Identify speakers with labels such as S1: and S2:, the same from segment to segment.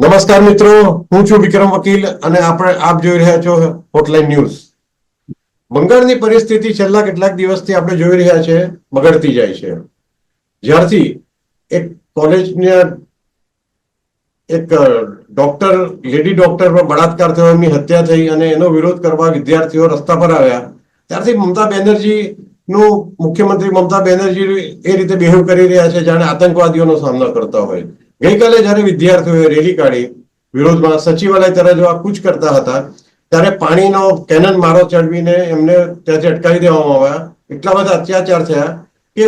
S1: નમસ્કાર મિત્રો, હું છું વિક્રમ વકીલ અને આપણે આપ જોઈ રહ્યા છો હોટલાઇન ન્યૂઝ બંગાળની પરિસ્થિતિ છેલ્લા કેટલાક દિવસથી આપણે જોઈ રહ્યા છે, બગડતી જાય છે. જ્યારથી એક કોલેજના એક ડોક્ટર, લેડી ડોક્ટર પર બળાત્કાર થયો, એમની હત્યા થઈ અને એનો વિરોધ કરવા વિદ્યાર્થીઓ રસ્તા પર આવ્યા. ત્યારથી મમતા બેનર્જી નું મુખ્યમંત્રી મમતા બેનર્જી એ રીતે બિહેવ કરી રહ્યા છે, જાણે આતંકવાદીઓનો સામનો કરતા હોય. ગઈકાલે જ્યારે વિદ્યાર્થીઓએ રેલી કાઢી, વિરોધમાં સચિવાલય તરફ કૂચ કરતા હતા, ત્યારે પાણીનો કેનન મારો ચડવીને એમને ત્યાંથી અટકાવી દેવામાં આવ્યા. એટલા બધા અત્યાચાર થયા કે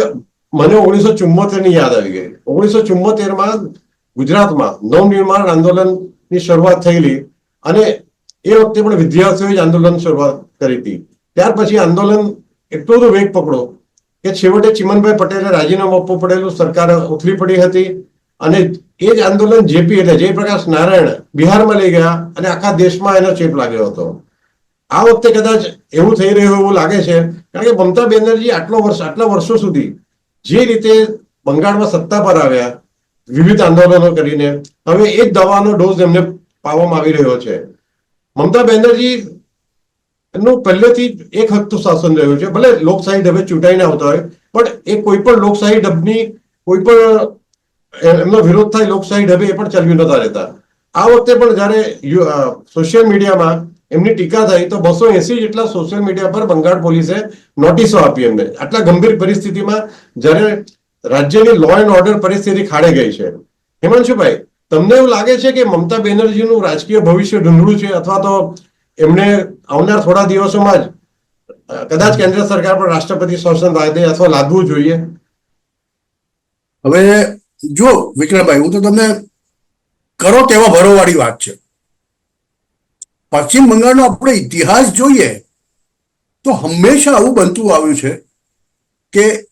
S1: મને ઓગણીસો ચુમ્મોતેરની યાદ આવી ગઈ. ઓગણીસો ચુમ્મોતેરમાં ગુજરાતમાં નવનિર્માણ આંદોલનની શરૂઆત થયેલી અને એ વખતે પણ વિદ્યાર્થીઓએ જ આંદોલન શરૂઆત કરી હતી. ત્યાર પછી આંદોલન એટલો બધો વેગ પકડો કે છેવટે ચિમનભાઈ પટેલે રાજીનામું આપવું પડેલું, સરકાર ઉથલી પડી હતી. અને એ જ આંદોલન જેપી એટલે જયપ્રકાશ નારાયણ બિહારમાં લઈ ગયા અને આખા દેશમાં એનો ચેપ લાગ્યો હતો. આ વખતે કદાચ એવું થઈ રહ્યું એવું લાગે છે, કારણ કે મમતા બેનર્જી આટલો વર્ષ, આટલા વર્ષો સુધી જે રીતે બંગાળમાં સત્તા પર આવ્યા, વિવિધ આંદોલનો કરીને, હવે એ જ દવાનો ડોઝ એમને પાવામાં આવી રહ્યો છે. મમતા બેનર્જી એનું પહેલેથી એક હકતું શાસન રહ્યું છે. ભલે લોકશાહી ઢબે ચૂંટાઈને આવતા હોય, પણ એ કોઈ પણ લોકશાહી ઢબની કોઈ પણ એમનો વિરોધ થાય, લોકશાહી ઢબે એ પણ ચલવી નતા રહેતા. આ વખતે પણ જયારે સોશિયલ મીડિયામાં એમની ટીકા થઈ, તો બસો એસી જેટલા સોશિયલ મીડિયા પર બંગાળ પોલીસે નોટિસો આપી એમને. આટલા ગંભીર પરિસ્થિતિમાં જ્યારે રાજ્યની લો એન્ડ ઓર્ડર પરિસ્થિતિ ખાડે ગઈ છે. હિમાંશુભાઈ, તમને એવું લાગે છે કે મમતા બેનર્જીનું રાજકીય ભવિષ્ય ઢૂંઢળું છે? અથવા તો એમને આવનાર થોડા દિવસોમાં જ કદાચ કેન્દ્ર સરકાર પર રાષ્ટ્રપતિ શાસન લાદે અથવા લાદવું જોઈએ?
S2: હવે જો વિક્રમભાઈ, હું તો તમને કરો તેવા ભરોવાળી વાત છે. પશ્ચિમ બંગાળનો આપણે ઇતિહાસ જોઈએ તો હંમેશા આવું બનતું આવ્યું છે કે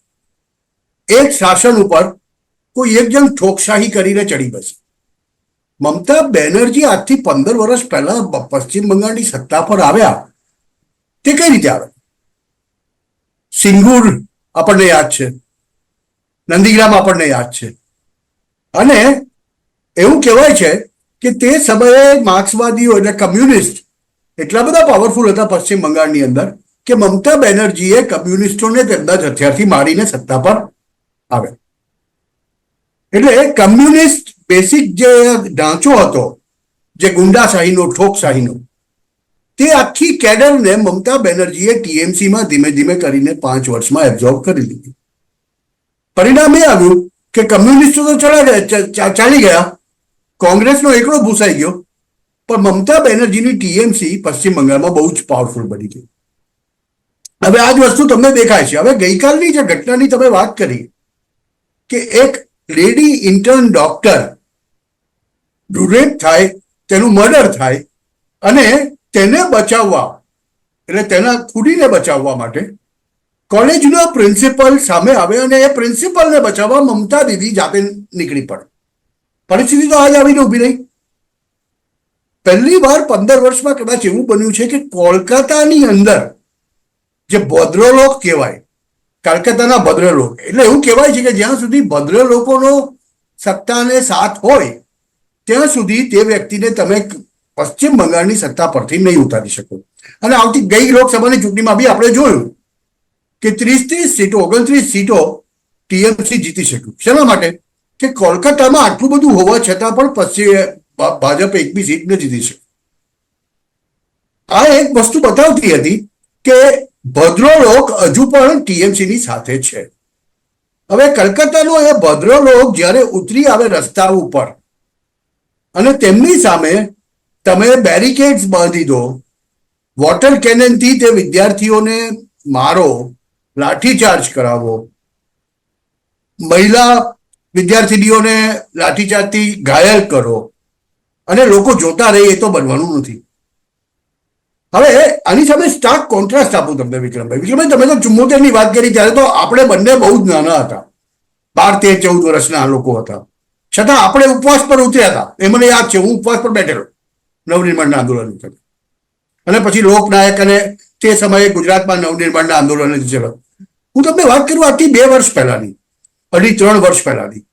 S2: એક શાસન ઉપર કોઈ એક જણ ઠોકશાહી કરીને ચડી બસે. મમતા બેનર્જી આજથી પંદર વર્ષ પહેલા પશ્ચિમ બંગાળની સત્તા પર આવ્યા. તે કઈ રીતે આવે? સિંગુર આપણને યાદ છે. નંદીગ્રામ આપણને યાદ છે. અને એવું કહેવાય છે કે તે સમયે માર્ક્સવાદીઓ એટલે કમ્યુનિસ્ટ એટલા બધા પાવરફુલ હતા પશ્ચિમ બંગાળની અંદર કે મમતા બેનર્જીએ કમ્યુનિસ્ટોને તેમના જ હથિયારથી મારીને સત્તા પર આવે. એટલે કમ્યુનિસ્ટ બેસિક જે ઢાંચો હતો, જે ગુંડાશાહીનો, ઠોકશાહીનો, તે આખી કેડરને મમતા બેનર્જીએ ટીએમસીમાં ધીમે ધીમે કરીને પાંચ વર્ષમાં એબ્ઝોર્વ કરી લીધી. પરિણામ એ આવ્યું કે કમ્યુનિસ્ટો તો ચડા ચાલી ગયા. કોંગ્રેસનો એકડો ભૂસાઈ ગયો. પણ મમતા બેનર્જીની ટીએમસી પશ્ચિમ બંગાળમાં બહુ જ પાવરફુલ બની ગઈ. હવે આ જ વસ્તુ તમને દેખાય છે. હવે ગઈકાલની જે ઘટનાની તમે વાત કરી, કે એક લેડી ઇન્ટર્ન ડોક્ટર ડુરેટ થાય, તેનું મર્ડર થાય, અને તેને બચાવવા, એટલે તેના ખુડીને બચાવવા માટે કોલેજનો પ્રિન્સિપલ સામે આવે અને એ પ્રિન્સિપલને બચાવવા મમતા દીદી જાતે નીકળી પડે. પરિસ્થિતિ તો આજ આવીને ઊભી રહી. પહેલી વાર પંદર વર્ષમાં કદાચ એવું બન્યું છે કે કોલકાતાની અંદર જે ભદ્રલોક કહેવાય કલકત્તાના ભદ્રલોક, એટલે એવું કહેવાય છે કે જ્યાં સુધી ભદ્ર લોકોનો સત્તાને સાથ હોય, ત્યાં સુધી તે વ્યક્તિને તમે પશ્ચિમ બંગાળની સત્તા પરથી નહીં ઉતારી શકો. અને આવતી ગઈ લોકસભાની ચૂંટણીમાં બી આપણે જોયું કે ત્રીસ ત્રીસ સીટો, ઓગણત્રીસ સીટો ટીએમસી જીતી શક્યું. શેના માટે? કે કોલકાતામાં આટલું બધું હોવા છતાં પણ પછી ભાજપ એક બી સીટ ન જીતી શકે આ એક વસ્તુ બતાવતી હતી કે ભદ્રલોક હજુ પણ ટીએમસી ની સાથે છે. હવે કલકત્તાનો એ ભદ્રલોક જ્યારે ઉતરી આવે રસ્તા ઉપર અને તેમની સામે તમે બેરિકેડ્સ બાંધી દો, વોટર કેનનથી તે વિદ્યાર્થીઓને મારો લાઠીચાર્જ કરાવો મહિલા વિદ્યાર્થીનીઓને લાઠીચાર્જથી ઘાયલ કરો. અને લોકો જોતા રહે, એ તો બનવાનું નથી. હવે આની સામે સ્ટાર્ક કોન્ટ્રાસ્ટ આપું તમને, વિક્રમભાઈ. વિક્રમભાઈ, તમે તો ચુમ્મોતેર વાત કરી, ત્યારે તો આપણે બંને બહુ જ નાના હતા. બાર, તેર, ચૌદ વર્ષના લોકો હતા. છતાં આપણે ઉપવાસ પર ઉતર્યા હતા. એ મને યાદ છે, હું ઉપવાસ પર બેઠેલો. નવનિર્માણના આંદોલન અને પછી લોકનાયક અને તે સમયે ગુજરાતમાં નવનિર્માણના આંદોલન ચલો હું તમને વાત કરું આજથી બે વર્ષ પહેલાની, અઢી ત્રણ વર્ષ પહેલાની.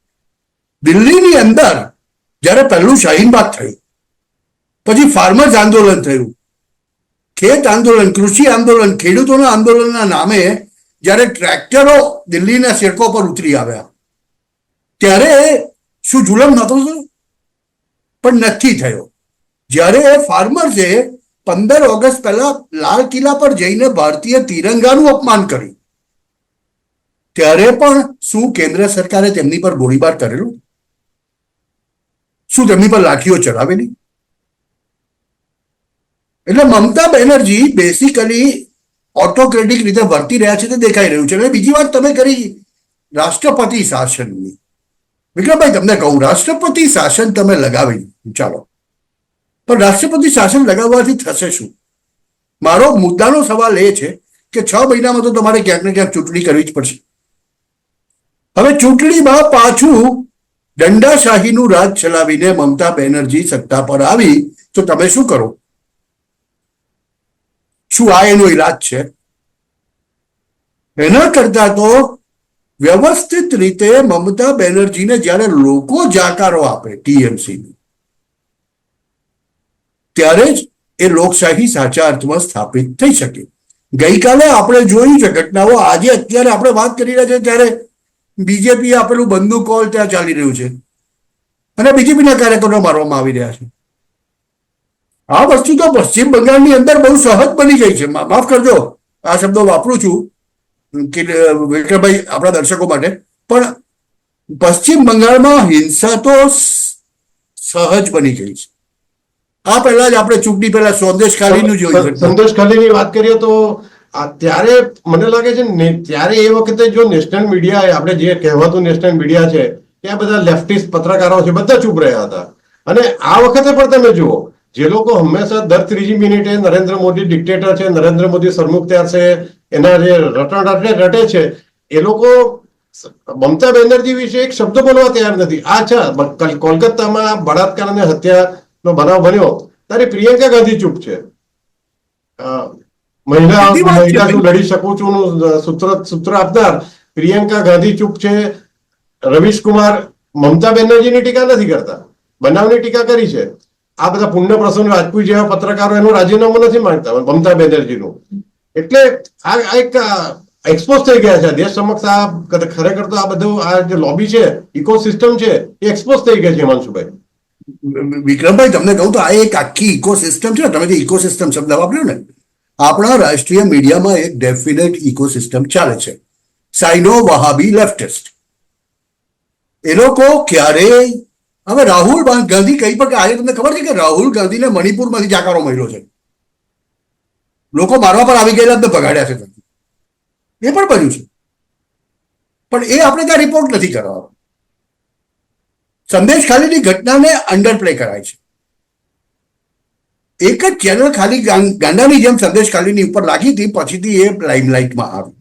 S2: દિલ્હીની અંદર જ્યારે પહેલું શાહીનબાગ થયું, પછી ફાર્મર્સ આંદોલન થયું, ખેત આંદોલન, કૃષિ આંદોલન, ખેડૂતોના આંદોલનના નામે જ્યારે ટ્રેક્ટરો દિલ્હીના સિડકો પર ઉતરી આવ્યા, ત્યારે શું જુલમ નહોતો પણ નથી થયો. જ્યારે ફાર્મર્સે પંદર ઓગસ્ટ પહેલા લાલ કિલ્લા પર જઈને ભારતીય તિરંગાનું અપમાન કર્યું. ત્યારે પણ શું કેન્દ્ર સરકારે તેમની પર ગોળીબાર કરેલું? શું તેમની પર લાઠીઓ ચલાવેલી એટલે મમતા બેનર્જી બેસિકલી ઓટોક્રેટિક રીતે વર્તી રહ્યા છે તે દેખાઈ રહ્યું છે. અને બીજી વાત તમે કરી રાષ્ટ્રપતિ શાસનની. વિક્રમભાઈ, તમને કહું, રાષ્ટ્રપતિ શાસન તમે લગાવી. ચાલો. પણ રાષ્ટ્રપતિ શાસન લગાવવાથી થશે શું? મારો મુદ્દાનો સવાલ એ છે કે છ મહિનામાં તો તમારે ક્યાંક ને ક્યાંક ચૂંટણી કરવી જ પડશે. હવે ચૂંટણીમાં પાછું દંડાશાહીનું રાજ ચલાવીને મમતા બેનર્જી સત્તા પર આવી, તો તમે શું કરો? શું આ એનો ઈલાજ છે? એના કરતા તો વ્યવસ્થિત રીતે મમતા બેનર્જીને જ્યારે લોકો જાકારો આપે ટીએમસી ત્યારે જ એ લોકશાહી સાચા અર્થમાં સ્થાપિત થઈ શકે. ગઈકાલે આપણે જોયું છે ઘટનાઓ. આજે અત્યારે આપણે વાત કરી રહ્યા છે ત્યારે બીજેપી આપેલું બંદૂક કોલ ત્યાં ચાલી રહ્યું છે. અને બીજેપીના કાર્યકરો મારવામાં આવી રહ્યા છે. આ વસ્તુ તો પશ્ચિમ બંગાળની અંદર બહુ સહજ બની ગઈ છે. માફ કરજો, આ શબ્દો વાપરું છું, કે વિક્રમભાઈ આપણા દર્શકો માટે. પણ પશ્ચિમ બંગાળમાં હિંસા તો સહજ બની ગઈ છે. આ પહેલા જ આપણે ચૂંટણી પહેલા સંદેશ ખાલીનું જોયું.
S1: સંદેશ ખાલીની વાત કરીએ તો ત્યારે મને લાગે છે ને, ત્યારે એ વખતે જો નેશનલ મીડિયા આપણે જે કહેવાતું નેશનલ મીડિયા છે ત્યાં બધા લેફ્ટિસ્ટ પત્રકારો છે, બધા ચૂપ રહ્યા હતા. અને આ વખતે પણ તમે જુઓ, જે લોકો હંમેશા દર ત્રીજી મિનિટે નરેન્દ્ર મોદી ડિક્ટેટર છે, નરેન્દ્ર મોદી સરમુખત્યાર છે, એના જે રટણ રટે રટે છે, એ લોકો મમતા બેનર્જી વિશે એક શબ્દ બોલવા તૈયાર નથી. આ છે કોલકાતામાં બળાત્કાર અને હત્યાનો બનાવ બન્યો ત્યારે પ્રિયંકા ગાંધી ચૂપ છે. મહિલા મહિલા શું લડી શકું છું નું સૂત્ર સૂત્ર આપનાર પ્રિયંકા ગાંધી ચૂપ છે. રવીશ કુમાર મમતા બેનર્જીની ટીકા નથી કરતા. બનાવની ટીકા કરી છે. આ બધા પુણ્ય પ્રસન્ન રાજપૂત જેવા પત્રકારો એનું રાજીનામું નથી માંગતા મમતા બેનર્જીનું. એટલે આ આ એક એક્સપોઝ થઈ ગયા છે. દેશ સમક્ષ આ ખરેખર તો આ બધું આ જે લોબી છે ઇકોસિસ્ટમ છે એ એક્સપોઝ થઈ ગયા છે હિમાંશુભાઈ.
S2: વિક્રમભાઈ, તમને કહું તો આ એક આખી ઇકોસિસ્ટમ છે ને, તમે જે ઇકોસિસ્ટમ શબ્દ વાપર્યો ને, આપણા રાષ્ટ્રીય મીડિયામાં એક ડેફિનેટ ઇકોસિસ્ટમ ચાલે છે. સાઇનો વહાબી લેફ્ટિસ્ટ એ લોકો ક્યારેય, હવે રાહુલ ગાંધી કઈ પણ આજે તમને ખબર છે કે રાહુલ ગાંધીને મણિપુરમાંથી જાકારો મળ્યો છે. લોકો મારવા પર આવી ગયેલા ભગાડ્યા છે. એ પણ બન્યું છે. પણ એ આપણે ત્યાં રિપોર્ટ નથી કરવાનો સંદેશ ખાલીની ઘટનાને અંડર પ્લે કરાય છે. એક જ ચેનલ ખાલી ગાંડાની જેમ સંદેશ ખાલીની ઉપર લાગી હતી, પછીથી એ લાઇમલાઇટમાં આવી.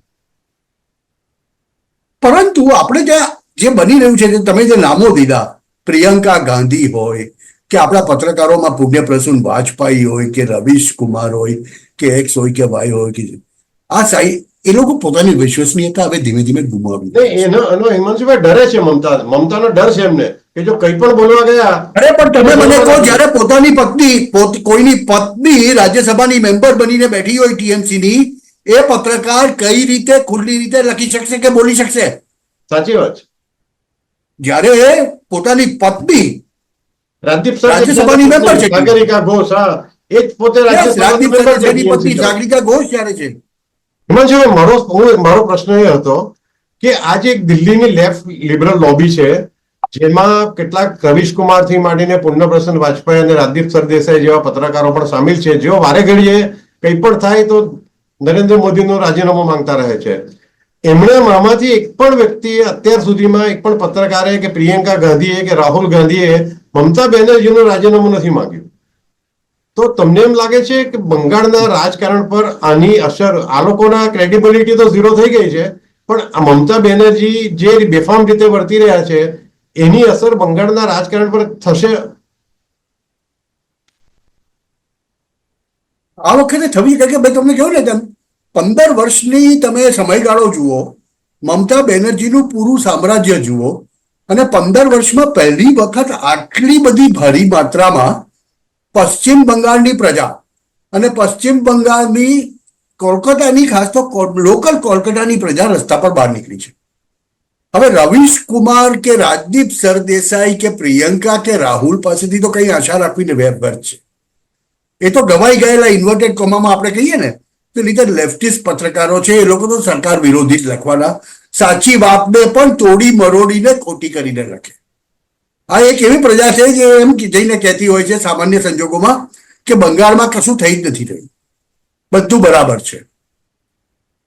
S2: પરંતુ આપણે ત્યાં જે બની રહ્યું છે તમે જે નામો દીધા, પ્રિયંકા ગાંધી હોય, કે આપણા પત્રકારોમાં પુણ્ય પ્રસૂન વાજપેયી હોય, કે રવીશ કુમાર હોય, કે એક્સ હોય, કે વાય હોય, કે આ સાઈ એ લોકો પોતાની વિશ્વસનીયતા હવે ધીમે ધીમે ગુમાવી
S1: એનો એનો હિમાંશુભાઈ ડરે છે મમતા મમતાનો ડર છે એમને કે જો કંઈ પણ બોલવા ગયા
S2: અરે પણ તમે મને કહો જ્યારે પોતાની પત્ની કોઈની પત્ની રાજ્યસભાની મેમ્બર બનીને બેઠી હોય ટીએમસી ની એ પત્રકાર કઈ રીતે ખુલ્લી રીતે લખી શકશે કે બોલી શકશે?
S1: સાચી વાત
S2: જ્યારે પોતાની પત્ની
S1: રાજદીપ
S2: રાજ્યસભાની મેમ્બર છે.
S1: જાગરિકા ઘોષ હા એ જ પોતે રાજ્યસભાની
S2: પત્ની જાગરિકા ઘોષ જ્યારે છે.
S1: હિમાંશુભાઈ મારો હું મારો પ્રશ્ન એ હતો કે આજે એક દિલ્હીની લેફ્ટ લિબરલ લોબી છે, જેમાં કેટલાક રવીશ કુમારથી માંડીને પૂર્ણપ્રસન્ન વાજપેયી અને રાજદીપ સરદેસાઈ જેવા પત્રકારો પણ સામેલ છે. જેઓ વારે ઘડીએ કંઈ પણ થાય તો નરેન્દ્ર મોદીનું રાજીનામું માંગતા રહે છે. એમણે મામાંથી એક પણ વ્યક્તિએ અત્યાર સુધીમાં એક પણ પત્રકારે કે પ્રિયંકા ગાંધીએ કે રાહુલ ગાંધીએ મમતા બેનર્જીનું રાજીનામું નથી માંગ્યું. તો તમને એમ લાગે છે કે બંગાળના રાજકારણ પર આની અસર, આ લોકોના ક્રેડિબિલિટી તો ઝીરો થઈ ગઈ છે, પણ મમતા બેનર્જી જે બેફામ રીતે વર્તી રહ્યા છે, એની અસર બંગાળના રાજકારણ પર થશે?
S2: આ વખતે થવી કે ભાઈ તમને કેવું ને તેમ પંદર વર્ષની તમે સમયગાળો જુઓ, મમતા બેનર્જીનું પૂરું સામ્રાજ્ય જુઓ, અને પંદર વર્ષમાં પહેલી વખત આટલી બધી ભારી માત્રામાં પશ્ચિમ બંગાળની પ્રજા. અને પશ્ચિમ બંગાળની કોલકાતાની, ખાસ તો લોકલ કોલકાતાની પ્રજા રસ્તા પર બહાર નીકળી છે. હવે રવિશ કુમાર કે રાજદીપ સરદેસાઈ કે પ્રિયંકા કે રાહુલ પાસેથી તો કઈ આશા રાખવીને વ્યર્થ છે. એ તો ગવાઈ ગયેલા ઇન્વર્ટેડ કોમામાં આપણે કહીએ ને, તો લીધે લેફ્ટિસ્ટ પત્રકારો છે, એ લોકો તો સરકાર વિરોધી જ લખવાના. સાચી વાતને પણ તોડી મરોડીને ખોટી કરીને લખે. આ એક એવી પ્રજા છે જે એમ જઈને કહેતી હોય છે સામાન્ય સંજોગોમાં કે બંગાળમાં કશું થઈ જ નથી રહ્યું. બધું બરાબર છે.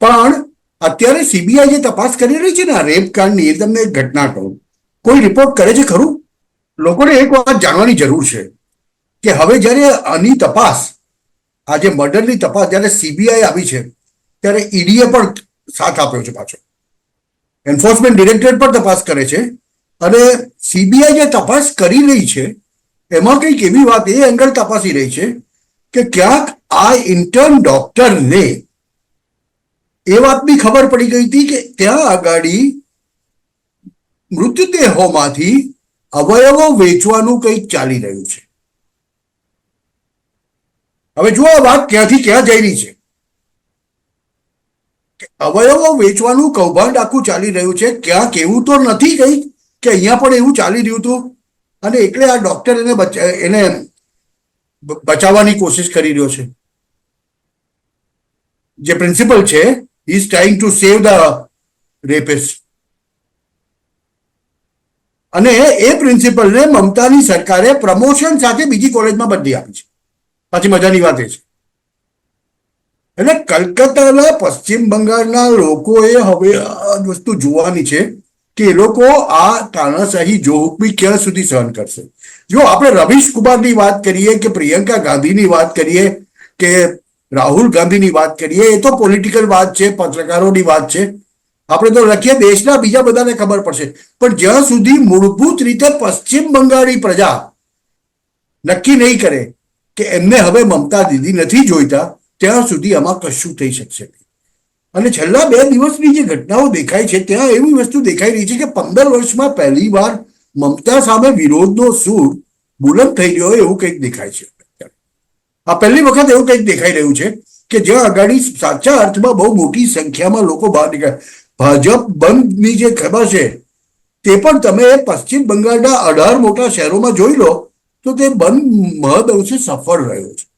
S2: પણ અત્યારે સીબીઆઈ જે તપાસ કરી રહી છે ને આ રેપ કાંડની, એ તમને એક ઘટના કહું. કોઈ રિપોર્ટ કરે છે ખરું? લોકોને એક વાત જાણવાની જરૂર છે કે હવે જ્યારે આની તપાસ આ જે મર્ડરની તપાસ જ્યારે સીબીઆઈ આવી છે, ત્યારે ઈડીએ પણ સાથ આપ્યો છે પાછો. એન્ફોર્સમેન્ટ ડિરેક્ટરેટ પણ તપાસ કરે છે. અને સીબીઆઈ જે તપાસ કરી રહી છે, એમાં કંઈક એવી વાત એ એંગલ તપાસી રહી છે કે ક્યાંક આ ઇન્ટર્ન ડોક્ટરને એ વાત બી ખબર પડી ગઈ હતી કે ત્યાં આગાડી મૃતદેહોમાંથી અવયવો વેચવાનું કંઈક ચાલી રહ્યું છે. હવે જુઓ આ વાત ક્યાંથી ક્યાં જઈ રહી છે. અવયવો વેચવાનું કૌભાંડ આખું ચાલી રહ્યું છે, ક્યાંક એવું તો નથી કઈ કે અહીંયા પણ એવું ચાલી રહ્યું હતું? અને એટલે આ ડોક્ટર એને એને બચાવવાની કોશિશ કરી રહ્યો છે. જે પ્રિન્સિપલ છે is trying to save the rapist અને એ પ્રિન્સિપલને મમતાની સરકારે પ્રમોશન સાથે બીજી કોલેજમાં બદલી આપી છે. પાછી મજાની વાત એ છે. એટલે કલકત્તાના પશ્ચિમ બંગાળના લોકોએ હવે આ વસ્તુ જોવાની છે. કે એ લોકો આ તાનાશાહી જોહુકમી ક્યાં સુધી સહન કરશે? જો આપણે રવિશ કુમારની વાત કરીએ કે પ્રિયંકા ગાંધીની વાત કરીએ કે રાહુલ ગાંધીની વાત કરીએ, એ તો પોલિટિકલ વાત છે, પત્રકારોની વાત છે. આપણે તો લખીએ દેશના બીજા બધાને ખબર પડશે. પણ જ્યાં સુધી મૂળભૂત રીતે પશ્ચિમ બંગાળની પ્રજા નક્કી નહીં કરે કે એમને હવે મમતા દીદી નથી જોઈતા, ત્યાં સુધી આમાં કશું થઈ શકશે નહીં. અને છેલ્લા બે દિવસની જે ઘટનાઓ દેખાય છે, ત્યાં એવી વસ્તુ દેખાઈ રહી છે કે પંદર વર્ષમાં પહેલી વાર મમતા સામે વિરોધનો સૂર બુલંદ થઈ રહ્યો હોય એવું કંઈક દેખાય છે. આ પહેલી વખત એવું કંઈક દેખાઈ રહ્યું છે કે જ્યાં આગાડી સાચા અર્થમાં બહુ મોટી સંખ્યામાં લોકો બહાર નીકળ્યા. ભાજપ બંધની જે ખબર છે, તે પણ તમે પશ્ચિમ બંગાળના અઢાર મોટા શહેરોમાં જોઈ લો, તો તે બંધ મહદ અંશે સફળ રહ્યો છે.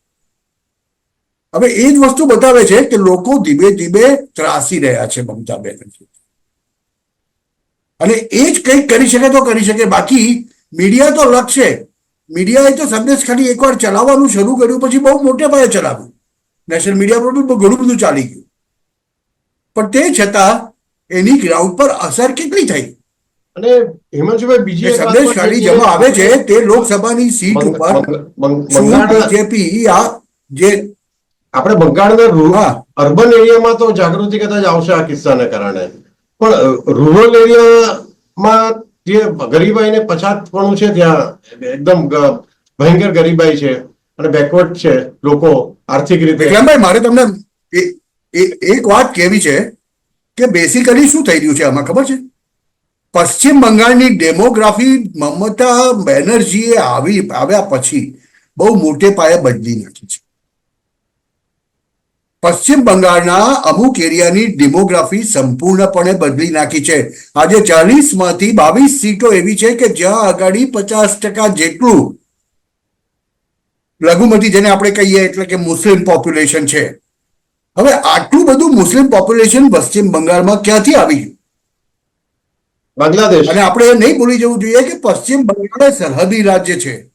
S2: હવે એ જ વસ્તુ બતાવે છે કે લોકો ધીમે ધીમે ત્રાસી રહ્યા છે મમતા બેનર્જી. અને એ જ કંઈક કરી શકે તો કરી શકે. બાકી મીડિયા તો લખશે. મીડિયાએ તો સંદેશ ખાલી એકવાર ચલાવવાનું શરૂ કર્યું પછી બહુ મોટે પાયે ચલાવ્યું. નેશનલ મીડિયા પર બી ઘણું બધું ચાલી ગયું. પણ તે છતાં એની ગ્રાઉન્ડ પર અસર કેટલી થઈ?
S1: અને હિમાંશુભાઈ બીજી
S2: સંદેશ ખાલી જેમાં આવે છે તે લોકસભાની સીટ ઉપર શું બીજેપી આ જે
S1: આપણે બંગાળના રૂ-
S2: હા.
S1: અર્બન એરિયામાં તો જાગૃતિ કદાચ આવશે આ કિસ્સાને કારણે. પણ રૂરલ એરિયામાં જે ગરીબાઈ ને પછાતપણું છે ત્યાં, એકદમ ભયંકર ગરીબાઈ છે અને બેકવર્ડ છે લોકો આર્થિક રીતે.
S2: વિક્રમભાઈ, મારે તમને એક વાત કેવી છે કે બેસિકલી શું થઈ રહ્યું છે આમાં ખબર છે? પશ્ચિમ બંગાળની ડેમોગ્રાફી મમતા બેનર્જીએ આવી, આવ્યા પછી બહુ મોટે પાયે બદલી નાખી છે. પશ્ચિમ બંગાળના અમુક એરિયાની ડેમોગ્રાફી સંપૂર્ણપણે બદલી નાખી છે. આજે ચાલીસમાંથી બાવીસ સીટો એવી છે કે જ્યાં આગાડી પચાસ ટકા જેટલું લઘુમતી જેને આપણે કહીએ એટલે કે મુસ્લિમ પોપ્યુલેશન છે. હવે આટલું બધું મુસ્લિમ પોપ્યુલેશન પશ્ચિમ બંગાળમાં ક્યાંથી આવી? ગયું
S1: બાંગ્લાદેશ.
S2: અને આપણે એ નહીં ભૂલી જવું જોઈએ કે પશ્ચિમ બંગાળ સરહદી રાજ્ય છે.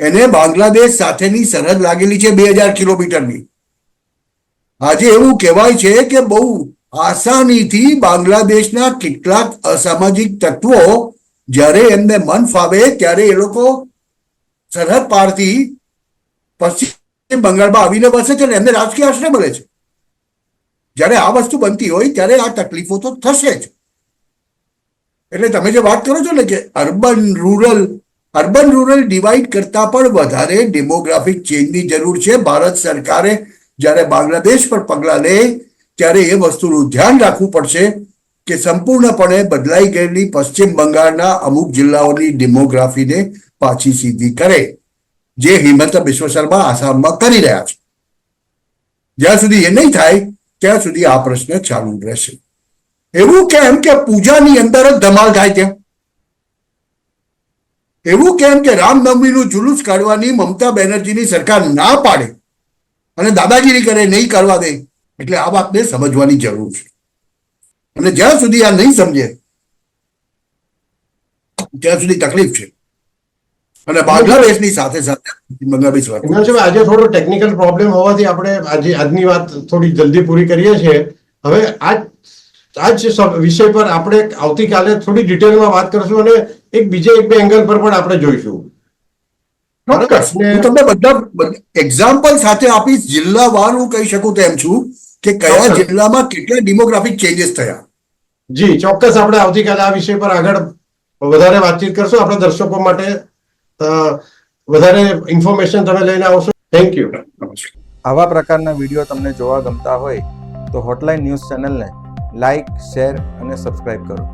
S2: એને બાંગ્લાદેશ સાથેની સરહદ લાગેલી છે બે હજાર કિલોમીટરની. આજે એવું કહેવાય છે કે બહુ આસાનીથી બાંગ્લાદેશના કેટલાક અસામાજિક તત્વો જ્યારે એમને મન ફાવે ત્યારે એ લોકો સરહદ પારથી પશ્ચિમ બંગાળમાં આવીને બસે છે અને એમને રાજકીય આશ્રય મળે છે. જ્યારે આ વસ્તુ બનતી હોય ત્યારે આ તકલીફો તો થશે જ. એટલે તમે જે વાત કરો છો ને કે urban rural urban rural divide કરતા પણ વધારે ડેમોગ્રાફિક ચેન્જની જરૂર છે. ભારત સરકારે જ્યારે બાંગ્લાદેશ પર પગલાં લે, ત્યારે એ વસ્તુનું ધ્યાન રાખવું પડશે કે સંપૂર્ણપણે બદલાઈ ગયેલી પશ્ચિમ બંગાળના અમુક જિલ્લાઓની ડેમોગ્રાફીને પાછી સીધી કરે, જે હિમંત બિશ્વ શર્મા આસામમાં કરી રહ્યા છે. જ્યાં સુધી એ નહીં થાય, ત્યાં સુધી આ પ્રશ્ન ચાલુ રહેશે. એવું કેમ કે પૂજાની અંદર જ ધમાલ થાય ત્યાં એવું કેમ કે રામનવમીનું જુલુસ કાઢવાની મમતા બેનર્જીની સરકાર ના પાડે? અને દાદાગીરી કરે, નહીં કરવા દે, એટલે આ વાતને સમજવાની જરૂર છે. અને જ્યાં સુધી આ નહીં સમજે, ત્યાં સુધી તકલીફ છે. અને બાંગ્લાદેશની સાથે સાથે
S1: આજે થોડો ટેકનિકલ પ્રોબ્લેમ હોવાથી આપણે આજે આજની વાત થોડી જલ્દી પૂરી કરીએ છીએ. હવે આજ આજ વિષય પર આપણે આવતીકાલે થોડી ડિટેલમાં વાત કરશું અને એક બીજે એક બે એંગલ પર પણ આપણે જોઈશું.
S2: હું તમને બધા એક્ઝામ્પલ સાથે આપીશ જિલ્લાવાર હું કહી શકું તેમ છું કે કયા જિલ્લામાં કેટલા ડેમોગ્રાફિક ચેન્જીસ થયા.
S1: જી ચોક્કસ આપણે આવતીકાલે આ વિષય પર આગળ વધારે વાતચીત કરશું. આપણા દર્શકો માટે વધારે ઇન્ફોર્મેશન તમે લઈને આવશો. થેન્ક યુ
S3: આવા પ્રકારના વીડિયો તમને જોવા ગમતા હોય તો હોટલાઇન ન્યૂઝ ચેનલને લાઇક શેર અને સબસ્ક્રાઇબ કરો.